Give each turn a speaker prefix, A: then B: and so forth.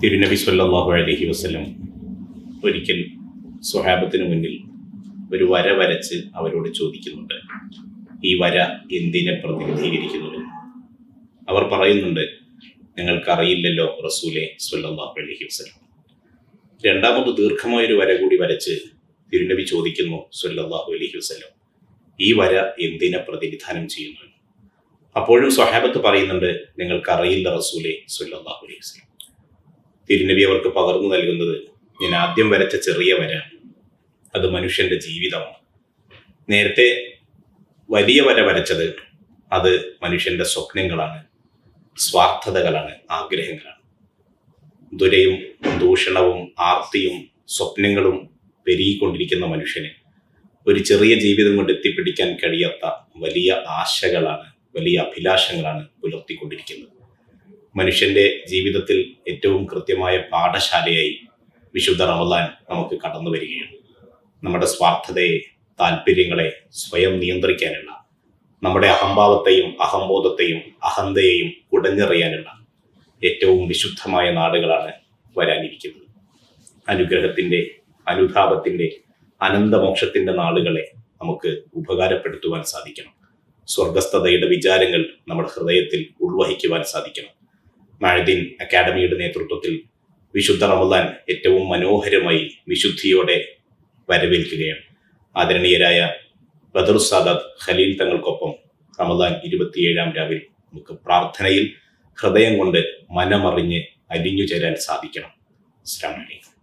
A: തിരുനബി സല്ലാഹു അലഹി വസ്ലം ഒരിക്കൽ സ്വഹാബത്തിന് മുന്നിൽ ഒരു വര വരച്ച് അവരോട് ചോദിക്കുന്നുണ്ട്. ഈ വര എന്തിനെ പ്രതിനിധീകരിക്കുന്നുവെന്ന് അവർ പറയുന്നുണ്ട് ഞങ്ങൾക്കറിയില്ലല്ലോ റസൂലെ സല്ലാഹു അലഹി വസ്ലം രണ്ടാമത് ദീർഘമായൊരു വര കൂടി വരച്ച് തിരുനബി ചോദിക്കുന്നു സല്ലാഹു അലഹി വസ്ലം ഈ വര എന്തിനെ പ്രതിനിധാനം ചെയ്യുന്നു. അപ്പോഴും സ്വഹാബത്ത് പറയുന്നുണ്ട് നിങ്ങൾക്കറിയില്ല റസൂലെ സല്ലാഹു അലൈഹി വസല്ലം. തിരുനബി അവർക്ക് പകർന്നു നൽകുന്നത് ഞാൻ ആദ്യം വരച്ച ചെറിയ വര അത് മനുഷ്യന്റെ ജീവിതമാണ്. നേരത്തെ വലിയ വര വരച്ചത് അത് മനുഷ്യന്റെ സ്വപ്നങ്ങളാണ് സ്വാർത്ഥതകളാണ് ആഗ്രഹങ്ങളാണ്. ദുരയും ദൂഷണവും ആർത്തിയും സ്വപ്നങ്ങളും പെരുകിക്കൊണ്ടിരിക്കുന്ന മനുഷ്യന് ഒരു ചെറിയ ജീവിതം കൊണ്ട് എത്തിപ്പിടിക്കാൻ കഴിയാത്ത വലിയ ആശകളാണ് വലിയ അഭിലാഷങ്ങളാണ് പുലർത്തിക്കൊണ്ടിരിക്കുന്നത്. മനുഷ്യന്റെ ജീവിതത്തിൽ ഏറ്റവും കൃത്യമായ പാഠശാലയായി വിശുദ്ധ റമദാൻ നമുക്ക് കടന്നു വരികയാണ്. നമ്മുടെ സ്വാർത്ഥതയെ താല്പര്യങ്ങളെ സ്വയം നിയന്ത്രിക്കാനുള്ള നമ്മുടെ അഹംഭാവത്തെയും അഹംബോധത്തെയും അഹന്തയെയും കുടഞ്ഞെറിയാനുള്ള ഏറ്റവും വിശുദ്ധമായ നാടുകളാണ് വരാനിരിക്കുന്നത്. അനുഗ്രഹത്തിന്റെ അനുതാപത്തിന്റെ അനന്തമോക്ഷത്തിന്റെ നാളുകളെ നമുക്ക് ഉപകാരപ്പെടുത്തുവാൻ സാധിക്കണം. സ്വർഗസ്ഥതയുടെ വിചാരങ്ങൾ നമ്മുടെ ഹൃദയത്തിൽ ഉൾവഹിക്കുവാൻ സാധിക്കണം. മാഴദീൻ അക്കാദമിയുടെ നേതൃത്വത്തിൽ വിശുദ്ധ റമദാൻ ഏറ്റവും മനോഹരമായി വിശുദ്ധിയോടെ വരവേൽക്കുകയാണ്. ആദരണീയരായ ബദർ സാദാത്ത് ഖലീൽ തങ്ങൾക്കൊപ്പം റമദാൻ ഇരുപത്തിയേഴാം രാവിൽ നമുക്ക് പ്രാർത്ഥനയിൽ ഹൃദയം കൊണ്ട് മനമറിഞ്ഞ് അലിഞ്ഞു ചേരാൻ സാധിക്കണം. അസ്സാം അലൈക്കും.